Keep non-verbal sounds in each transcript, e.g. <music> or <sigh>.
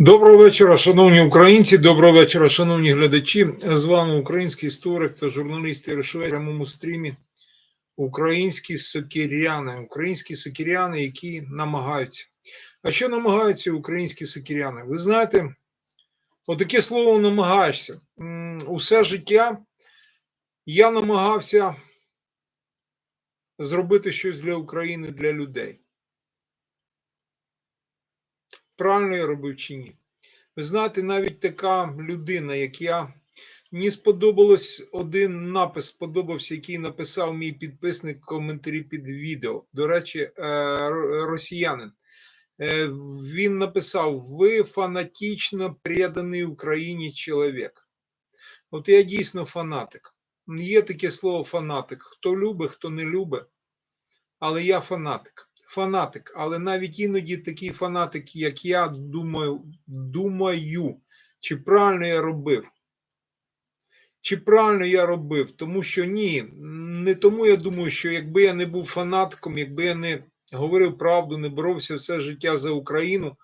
Доброго вечора, шановні українці. Доброго вечора, шановні глядачі. З вами український історик та журналіст Ярошовець в прямому стрімі. Українські сокиряни, українські сокиряни, які намагаються. А що намагаються українські сокиряни? Ви знаєте, отаке слово намагаєшся. Усе життя я намагався зробити щось для України, для людей. Правильно я робив чи ні? Ви знаєте, навіть така людина, як я, мені сподобалось один напис, сподобався, який написав мій підписник в коментарі під відео. До речі, е, росіянин. Е, Він написав: Ви фанатично преданий Україні чоловік. От я дійсно фанатик. Є таке слово фанатик. Хто любить, хто не любить, але я фанатик. Фанатик, але навіть іноді такий фанатик, як я, думаю, думаю, чи правильно я робив. Чи правильно я робив? Тому що ні, не тому я думаю, що якби я не був фанатком, якби я не говорив правду, не боровся все життя за Україну,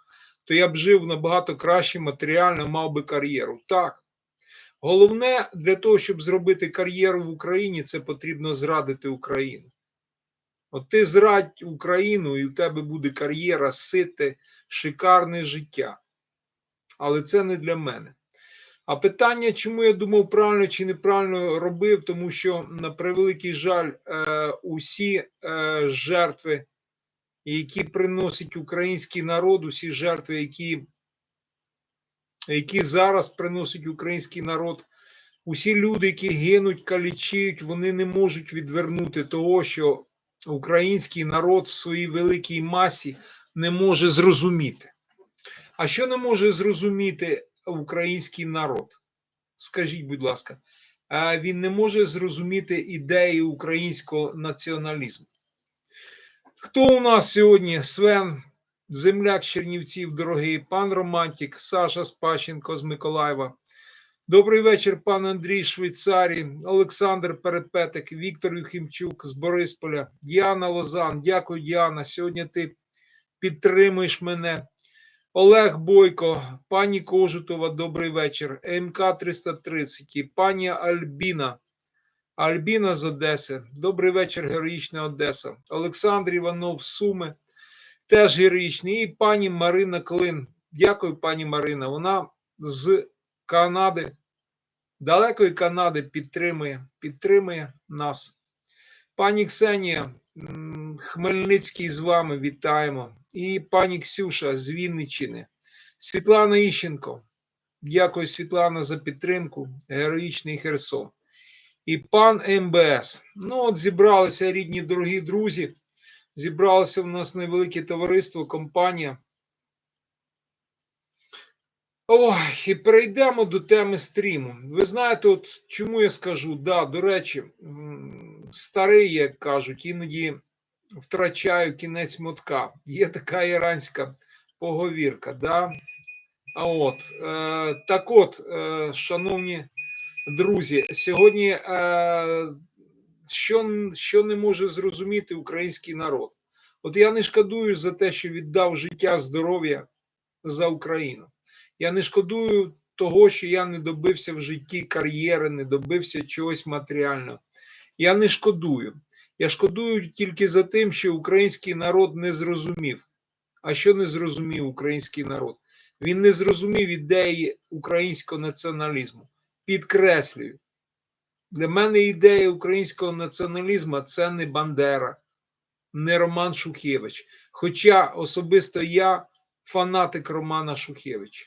то я б жив набагато краще матеріально, мав би кар'єру. Так. Головне для того, щоб зробити кар'єру в Україні, це потрібно зрадити Україну. От ти зрадь Україну, і в тебе буде кар'єра, сите, шикарне життя. Але це не для мене. А питання, чому я думав правильно чи неправильно робив, тому що, на превеликий жаль, е, усі е, жертви, які приносить український народ, усі жертви, які, які зараз приносить український народ, усі люди, які гинуть, калічують, вони не можуть відвернути того, що український народ в своїй великій масі не може зрозуміти. А що не може зрозуміти український народ? Скажіть, будь ласка, він не може зрозуміти ідеї українського націоналізму. Хто у нас сьогодні? Свен, земляк Чернівців, дорогий, пан Романтік, Саша Спащенко з Миколаєва. Добрий вечір, пан Андрій Швейцарій, Олександр Перепетик, Віктор Юхімчук з Борисполя, Діана Лозан. Дякую, Діана. Сьогодні ти підтримуєш мене. Олег Бойко, пані Кожутова, добрий вечір. МК 330, і пані Альбіна. Альбіна з Одеси. Добрий вечір, героїчна Одеса. Олександр Іванов Суми, теж героїчний. І пані Марина Клин. Дякую, пані Марина. Вона з Канади, далекої Канади підтримує, підтримує нас. Пані Ксенія, Хмельницький з вами вітаємо. І пані Ксюша з Вінниччини. Світлана Іщенко. Дякую, Світлана, за підтримку. Героїчний Херсон. І пан МБС. Ну, от зібралися рідні, дорогі друзі. Зібралося в нас невелике товариство, компанія. Ой, і перейдемо до теми стріму. Ви знаєте, от чому я скажу? Да, до речі, старий, як кажуть, іноді втрачаю кінець мотка. Є така іранська поговірка. Да? А от, е, так от, е, шановні друзі, сьогодні е, що, що не може зрозуміти український народ? От я не шкодую за те, що віддав життя, здоров'я за Україну. Я не шкодую того, що я не добився в житті кар'єри, не добився чогось матеріального. Я не шкодую. Я шкодую тільки за тим, що український народ не зрозумів. А що не зрозумів український народ? Він не зрозумів ідеї українського націоналізму. Підкреслюю, для мене ідея українського націоналізму це не Бандера, не Роман Шухевич. Хоча особисто я фанатик Романа Шухевича.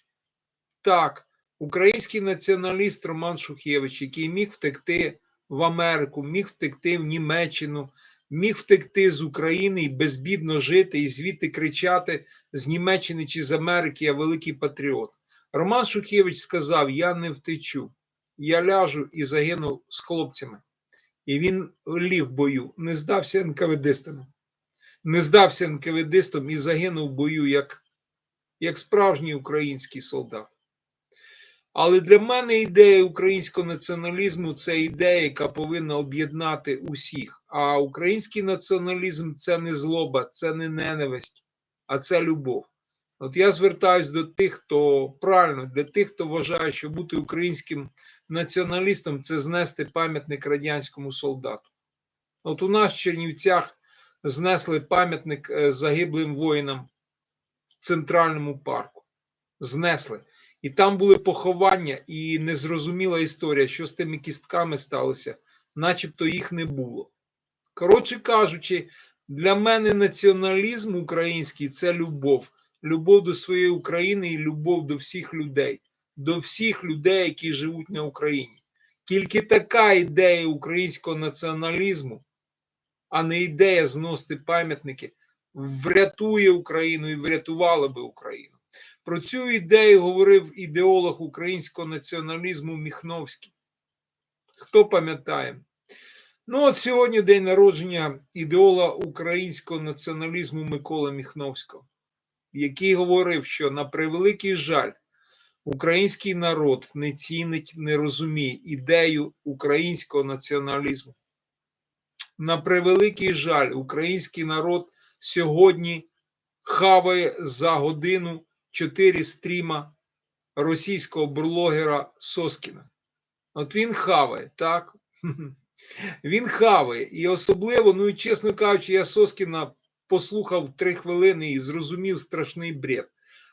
Так, український націоналіст Роман Шухевич, який міг втекти в Америку, міг втекти в Німеччину, міг втекти з України і безбідно жити, і звідти кричати з Німеччини чи з Америки, я великий патріот. Роман Шухевич сказав: Я не втечу, я ляжу і загину з хлопцями. І він лів в бою, не здався НКВДистам. Не здався НКВДистам і загинув в бою як, як справжній український солдат. Але для мене ідея українського націоналізму це ідея, яка повинна об'єднати усіх. А український націоналізм це не злоба, це не ненависть, а це любов. От я звертаюсь до тих, хто правильно, для тих, хто вважає, що бути українським націоналістом це знести пам'ятник радянському солдату. От у нас в Чернівцях знесли пам'ятник е, загиблим воїнам в центральному парку. Знесли. І там були поховання, і незрозуміла історія, що з тими кістками сталося, начебто їх не було. Коротше кажучи, для мене націоналізм український це любов. Любов до своєї України і любов до всіх людей, до всіх людей, які живуть на Україні. Тільки така ідея українського націоналізму, а не ідея зносити пам'ятники, врятує Україну і врятувала би Україну. Про цю ідею говорив ідеолог українського націоналізму Міхновський. Хто пам'ятає? Ну, от сьогодні день народження ідеола українського націоналізму Миколи Міхновського, який говорив, що на превеликий жаль, український народ не цінить, не розуміє ідею українського націоналізму. На превеликий жаль, український народ сьогодні хаває за годину чотири стріма російського блогера Соскіна. От він хаває, так? <laughs> Він хаває. І особливо, ну і чесно кажучи, я Соскіна послухав три хвилини і зрозумів страшний бред.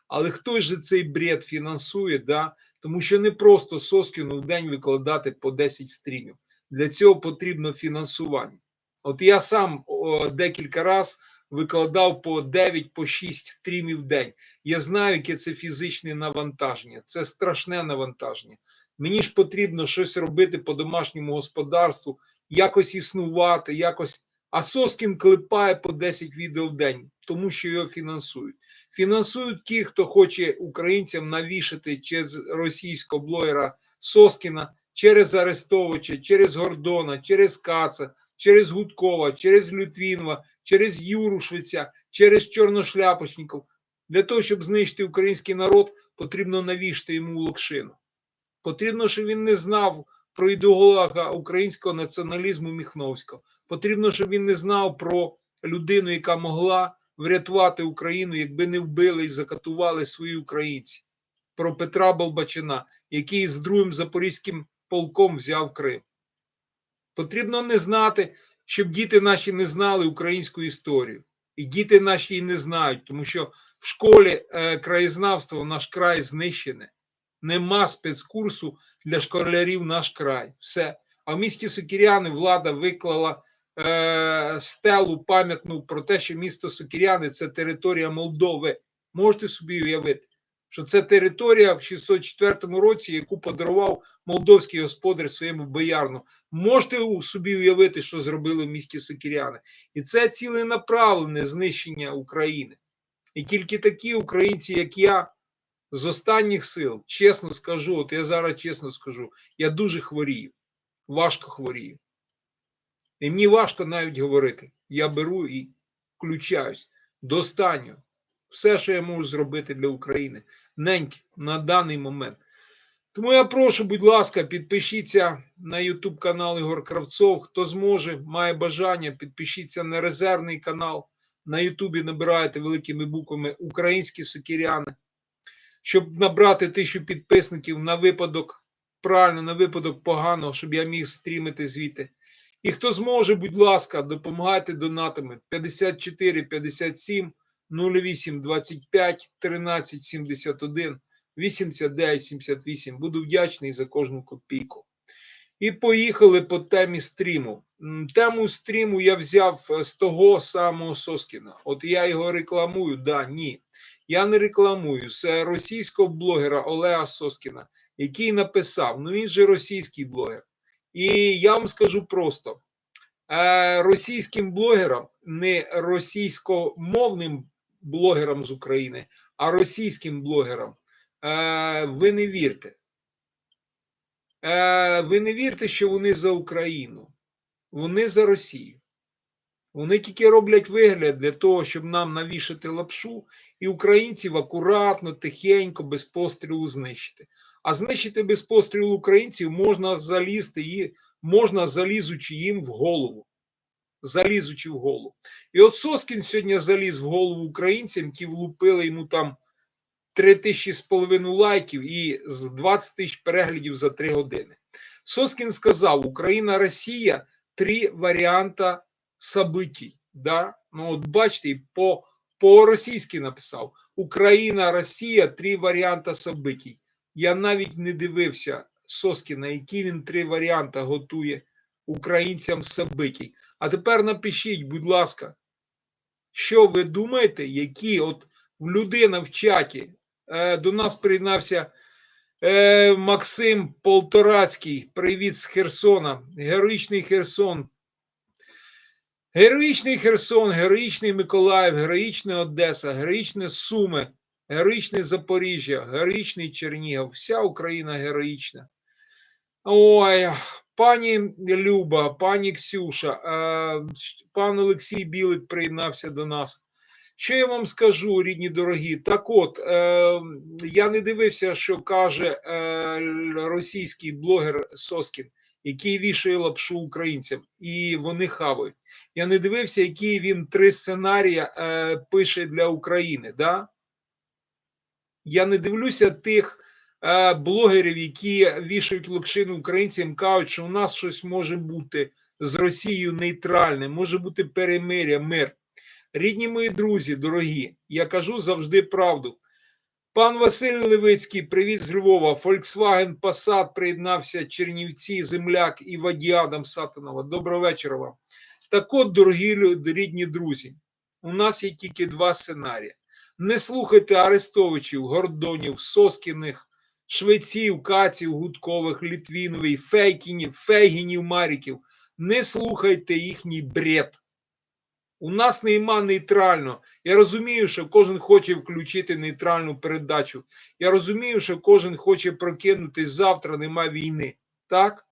Але хто ж цей бред фінансує? Да? Тому що не просто Соскіну в день викладати по 10 стрімів. Для цього потрібно фінансування. От я сам о, декілька разів викладав по 9 по 6 стрімів в день. Я знаю, яке це фізичне навантаження. Це страшне навантаження. Мені ж потрібно щось робити по домашньому господарству, якось існувати, якось. А Соскін клепає по 10 відео в день, тому що його фінансують. Фінансують ті, хто хоче українцям навішати через російського блогера Соскіна, через Арестовича, через Гордона, через Каца, через Гудкова, через Лютвінова, через Юрушвиця, через Чорношляпочників. Для того, щоб знищити український народ, потрібно навішати йому локшину. Потрібно, щоб він не знав про ідеолога українського націоналізму Міхновського. Потрібно, щоб він не знав про людину, яка могла врятувати Україну, якби не вбили і закатували свої українці. Про Петра Болбачина, який з другим запорізьким полком взяв Крим. Потрібно не знати, щоб діти наші не знали українську історію. І діти наші її не знають, тому що в школі е, краєзнавство наш край знищене. Нема спецкурсу для школярів наш край. Все. А в місті Сокіряни влада виклала е, стелу пам'ятну про те, що місто Сокіряни це територія Молдови. Можете собі уявити, що це територія в 604 році, яку подарував молдовський господар своєму боярну. Можете собі уявити, що зробили в місті Сокіряни. І це ціленаправлене знищення України. І тільки такі українці, як я з останніх сил, чесно скажу, от я зараз чесно скажу, я дуже хворію, важко хворію. І мені важко навіть говорити. Я беру і включаюсь до останнього. Все, що я можу зробити для України, неньки на даний момент. Тому я прошу, будь ласка, підпишіться на YouTube канал Ігор Кравцов. Хто зможе, має бажання, підпишіться на резервний канал. На Ютубі набираєте великими буквами Українські сокіряни щоб набрати тисячу підписників на випадок правильно, на випадок поганого, щоб я міг стрімити звідти. І хто зможе, будь ласка, допомагайте донатами 54 57 08 25 13 71 89 78. Буду вдячний за кожну копійку. І поїхали по темі стріму. Тему стріму я взяв з того самого Соскіна. От я його рекламую, да, ні. Я не рекламую з російського блогера Олега Соскіна, який написав: ну він же російський блогер. І я вам скажу просто: е, російським блогерам, не російськомовним блогерам з України, а російським блогерам, е, ви не вірте. Е, ви не вірте, що вони за Україну, вони за Росію. Вони тільки роблять вигляд для того, щоб нам навішати лапшу, і українців акуратно, тихенько, без пострілу знищити. А знищити без пострілу українців можна залізти і можна залізучи їм в голову. Залізучи в голову. І от Соскін сьогодні заліз в голову українцям, ті влупили йому там 3 тисячі з половиною лайків і з 20 тисяч переглядів за 3 години. Соскін сказав: Україна, Росія три варіанти событий. Да? Ну, от бачите, по, по-російськи написав: Україна, Росія, три варіанти событий. Я навіть не дивився Соскіна, які він три варіанти готує українцям событий. А тепер напишіть, будь ласка, що ви думаєте, які от людина в чаті е, до нас приєднався е, Максим Полторацький. Привіт з Херсона. Героїчний Херсон. Героїчний Херсон, героїчний Миколаїв, героїчна Одеса, героїчне Суми, героїчне Запоріжжя, героїчний Чернігів. Вся Україна героїчна. Ой, пані Люба, пані Ксюша, е, пан Олексій Білик приєднався до нас. Що я вам скажу, рідні дорогі? Так от, е, я не дивився, що каже е, російський блогер Соскін, який вішає лапшу українцям, і вони хавають. Я не дивився, які він три сценарії пише для України. Да? Я не дивлюся тих блогерів, які вішають лапшину українцям, кажуть, що у нас щось може бути з Росією нейтральне, може бути перемиря, мир. Рідні мої друзі, дорогі, я кажу завжди правду. Пан Василь Левицький, привіт з Львова. Volkswagen Passat приєднався Чернівці, Земляк і Вадіадам Сатанова. Доброго вечора вам. Так от, дорогі рідні друзі, у нас є тільки два сценарії. Не слухайте Арестовичів, Гордонів, Соскіних, Швеців, Каців, Гудкових, Літвінових, Фейкінів, Фейгінів, Маріків. Не слухайте їхній бред. У нас нема нейтрально. Я розумію, що кожен хоче включити нейтральну передачу. Я розумію, що кожен хоче прокинутись завтра, нема війни. Так?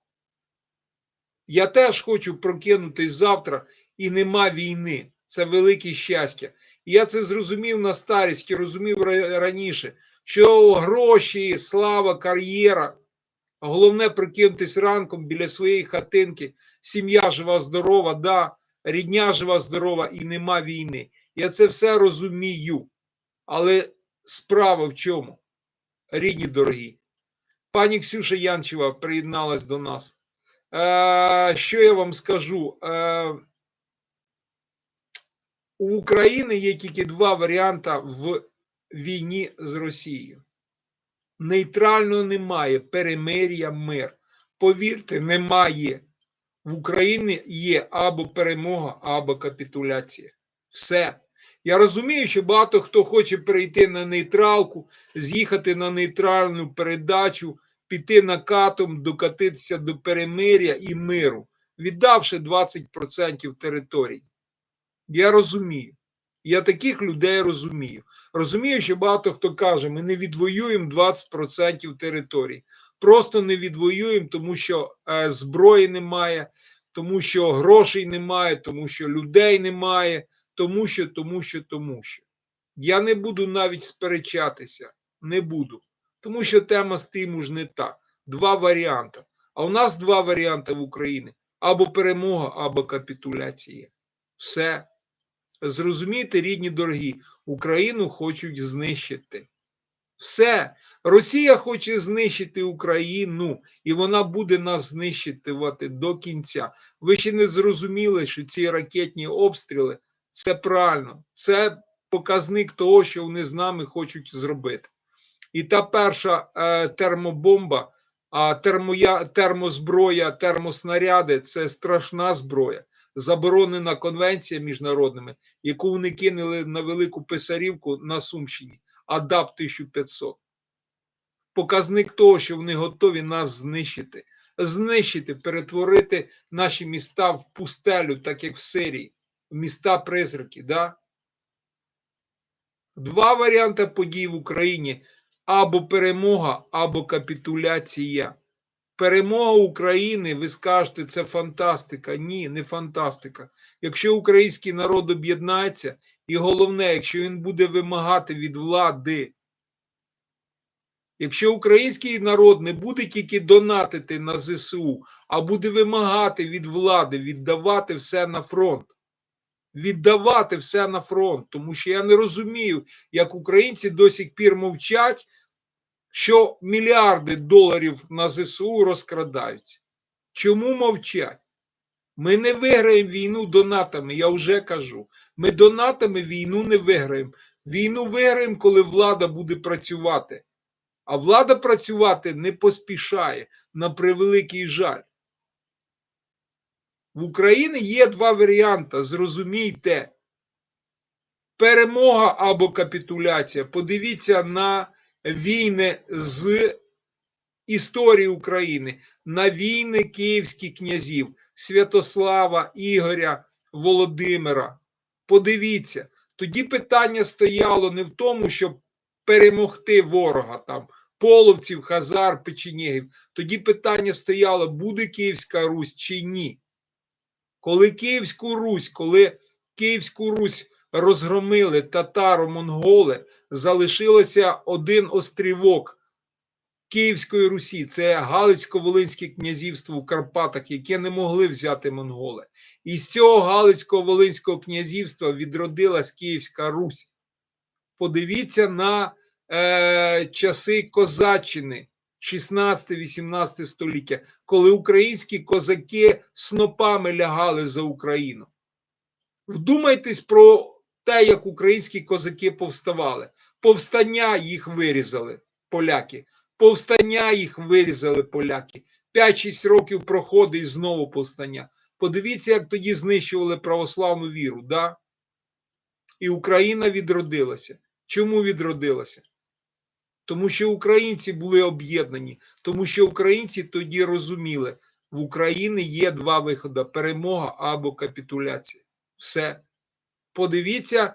Я теж хочу прокинутись завтра і нема війни. Це велике щастя. Я це зрозумів на старість розумів раніше, що гроші, слава, кар'єра. Головне прокинутись ранком біля своєї хатинки, сім'я жива, здорова, да, рідня жива, здорова і нема війни. Я це все розумію. Але справа в чому? Рідні дорогі. Пані Ксюша Янчева приєдналась до нас. Е, що я вам скажу? Е, у України є тільки два варіанти в війні з Росією. Нейтрального немає, перемир'я, мир. Повірте, немає. В Україні є або перемога, або капітуляція. Все. Я розумію, що багато хто хоче перейти на нейтралку, з'їхати на нейтральну передачу, піти накатом, докатитися до перемир'я і миру, віддавши 20% територій. Я розумію. Я таких людей розумію. Розумію, що багато хто каже, ми не відвоюємо 20% територій. Просто не відвоюємо, тому що е, зброї немає, тому що грошей немає, тому що людей немає, тому що, тому що, тому що. Я не буду навіть сперечатися, не буду. Тому що тема стиму ж не та. Два варіанти. А у нас два варіанти в Україні: або перемога, або капітуляція. Все. Зрозумійте, рідні дорогі, Україну хочуть знищити. Все. Росія хоче знищити Україну, і вона буде нас знищити до кінця. Ви ще не зрозуміли, що ці ракетні обстріли це правильно, це показник того, що вони з нами хочуть зробити. І та перша е, термобомба, а термоя, термозброя, термоснаряди це страшна зброя, заборонена конвенція міжнародними, яку вони кинули на велику писарівку на Сумщині, АДАП 1500. Показник того, що вони готові нас знищити, знищити, перетворити наші міста в пустелю, так як в Сирії, в міста призраки. Да? Два варіанти подій в Україні або перемога, або капітуляція. Перемога України, ви скажете, це фантастика. Ні, не фантастика. Якщо український народ об'єднається, і головне, якщо він буде вимагати від влади, якщо український народ не буде тільки донатити на ЗСУ, а буде вимагати від влади віддавати все на фронт, віддавати все на фронт, тому що я не розумію, як українці до сих пір мовчать, що мільярди доларів на ЗСУ розкрадаються. Чому мовчать? Ми не виграємо війну донатами, я вже кажу. Ми донатами війну не виграємо. Війну виграємо, коли влада буде працювати. А влада працювати не поспішає на превеликий жаль. В Україні є два варіанти. Зрозумійте. Перемога або капітуляція. Подивіться на війни з історії України, на війни київських князів Святослава, Ігоря, Володимира. Подивіться, тоді питання стояло не в тому, щоб перемогти ворога там, половців, хазар, печенєгів. Тоді питання стояло, буде Київська Русь чи ні. Коли Київську Русь, коли Київську Русь розгромили татаро-монголи, залишилося один острівок Київської Русі. Це Галицько-Волинське князівство у Карпатах, яке не могли взяти монголи. І з цього Галицько-Волинського князівства відродилась Київська Русь. Подивіться на е, часи Козаччини. 16-18 століття, коли українські козаки снопами лягали за Україну. Вдумайтесь про те, як українські козаки повставали. Повстання їх вирізали поляки. Повстання їх вирізали поляки. 5-6 років проходить і знову повстання. Подивіться, як тоді знищували православну віру. да? І Україна відродилася. Чому відродилася? Тому що українці були об'єднані, тому що українці тоді розуміли, в Україні є два виходи: перемога або капітуляція. Все. Подивіться е,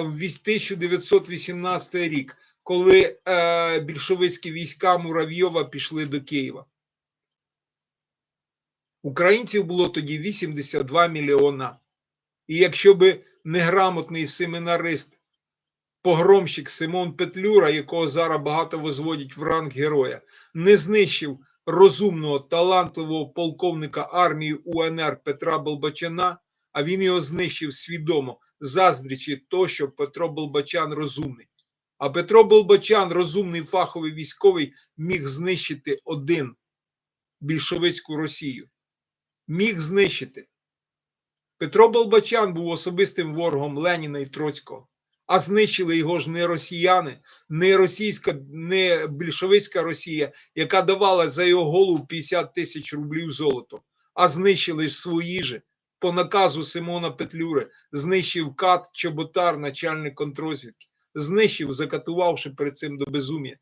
в 1918 рік, коли е, більшовицькі війська Муравйова пішли до Києва. Українців було тоді 82 мільйона. І якщо би неграмотний семінарист погромщик Симон Петлюра, якого зараз багато возводять в ранг героя, не знищив розумного, талантливого полковника армії УНР Петра Болбачана, а він його знищив свідомо, заздрічі то, що Петро Болбачан розумний. А Петро Болбачан, розумний фаховий військовий, міг знищити один більшовицьку Росію. Міг знищити. Петро Болбачан був особистим ворогом Леніна і Троцького а знищили його ж не росіяни, не російська, не більшовицька Росія, яка давала за його голову 50 тисяч рублів золотом, а знищили ж свої же по наказу Симона Петлюри, знищив кат Чоботар, начальник контрозвідки, знищив, закатувавши перед цим до безум'я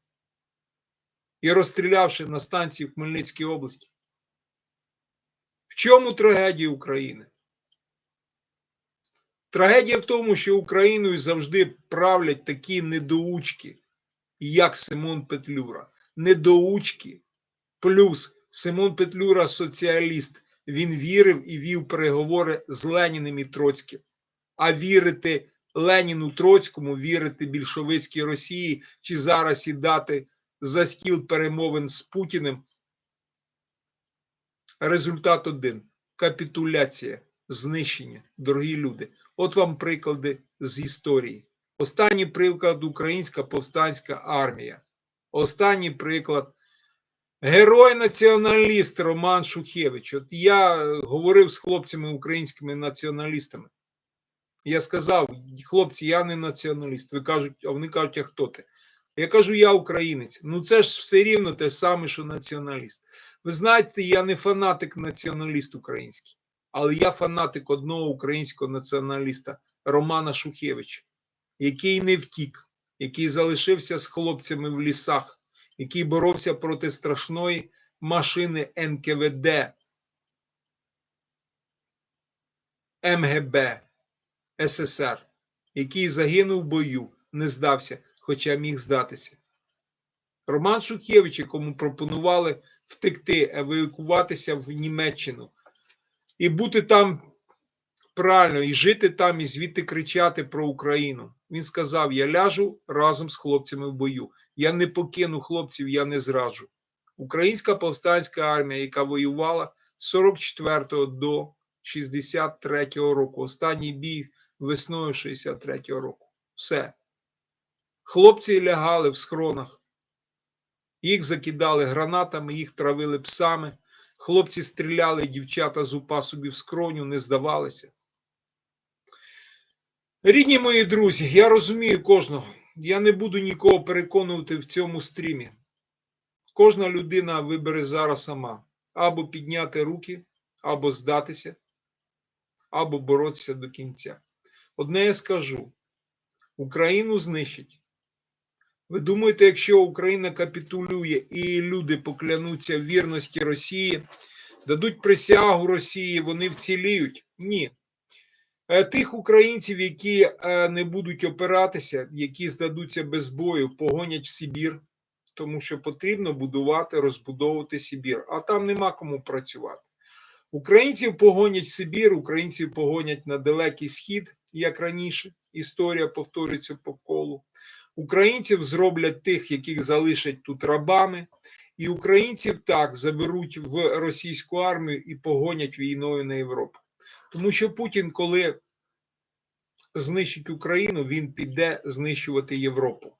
і розстрілявши на станції в Хмельницькій області. В чому трагедія України? Трагедія в тому, що Україною завжди правлять такі недоучки, як Симон Петлюра. Недоучки. Плюс Симон Петлюра соціаліст. Він вірив і вів переговори з Леніним і Троцьким. А вірити Леніну Троцькому, вірити більшовицькій Росії чи зараз сідати за стіл перемовин з Путіним. Результат один: капітуляція, знищення, дорогі люди. От вам приклади з історії. Останній приклад Українська повстанська армія. Останній приклад герой-націоналіст Роман Шухевич. От я говорив з хлопцями українськими націоналістами. Я сказав, хлопці, я не націоналіст. Ви кажуть, а вони кажуть, а хто ти? Я кажу, я українець. Ну це ж все рівно те саме, що націоналіст. Ви знаєте, я не фанатик націоналіст український. Але я фанатик одного українського націоналіста Романа Шухевича, який не втік, який залишився з хлопцями в лісах, який боровся проти страшної машини НКВД, МГБ СССР, який загинув в бою, не здався, хоча міг здатися. Роман Шухевич, якому пропонували втекти, евакуватися в Німеччину і бути там правильно, і жити там, і звідти кричати про Україну. Він сказав: Я ляжу разом з хлопцями в бою. Я не покину хлопців, я не зраджу. Українська повстанська армія, яка воювала з 44 до 63-го року. Останній бій весною 63-го року. Все. Хлопці лягали в схронах. Їх закидали гранатами, їх травили псами. Хлопці стріляли, дівчата з упа собі в скроню, не здавалися. Рідні мої друзі, я розумію кожного. Я не буду нікого переконувати в цьому стрімі. Кожна людина вибере зараз сама або підняти руки, або здатися, або боротися до кінця. Одне я скажу: Україну знищить. Ви думаєте, якщо Україна капітулює і люди поклянуться в вірності Росії, дадуть присягу Росії, вони вціліють? Ні. Е, Тих українців, які е, не будуть опиратися, які здадуться без бою, погонять в Сибір, тому що потрібно будувати, розбудовувати Сибір, а там нема кому працювати. Українців погонять в Сибір, українців погонять на далекий схід, як раніше. Історія повторюється по колу. Українців зроблять тих, яких залишать тут рабами, і українців так заберуть в російську армію і погонять війною на Європу. Тому що Путін, коли знищить Україну, він піде знищувати Європу.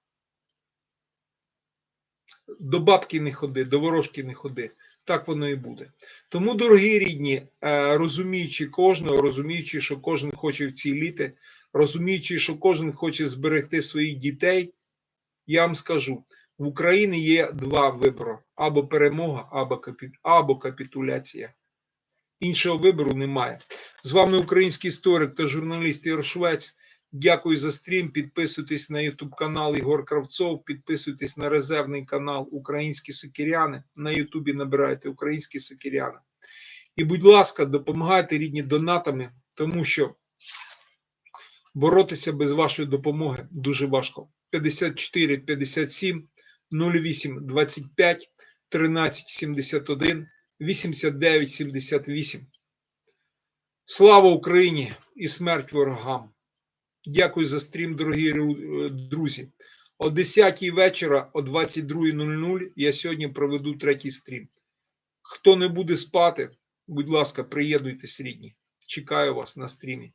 До бабки не ходи, до ворожки не ходи. Так воно і буде. Тому, дорогі рідні, е, розуміючи кожного, розуміючи, що кожен хоче вціліти, розуміючи, що кожен хоче зберегти своїх дітей, я вам скажу: в Україні є два вибори: або перемога, або, капі... або капітуляція. Іншого вибору немає. З вами український історик та журналіст Ігор Швець. Дякую за стрім. Підписуйтесь на YouTube канал Ігор Кравцов, підписуйтесь на резервний канал Українські Сокиряни. На Ютубі набирайте Українські Сокиряни. І, будь ласка, допомагайте рідні донатами, тому що боротися без вашої допомоги дуже важко. 54 57 08 25 13 71 89 78. Слава Україні і смерть ворогам! Дякую за стрім, дорогі е, друзі. О 10 вечора, о 22.00 я сьогодні проведу третій стрім. Хто не буде спати, будь ласка, приєднуйтесь, рідні. Чекаю вас на стрімі.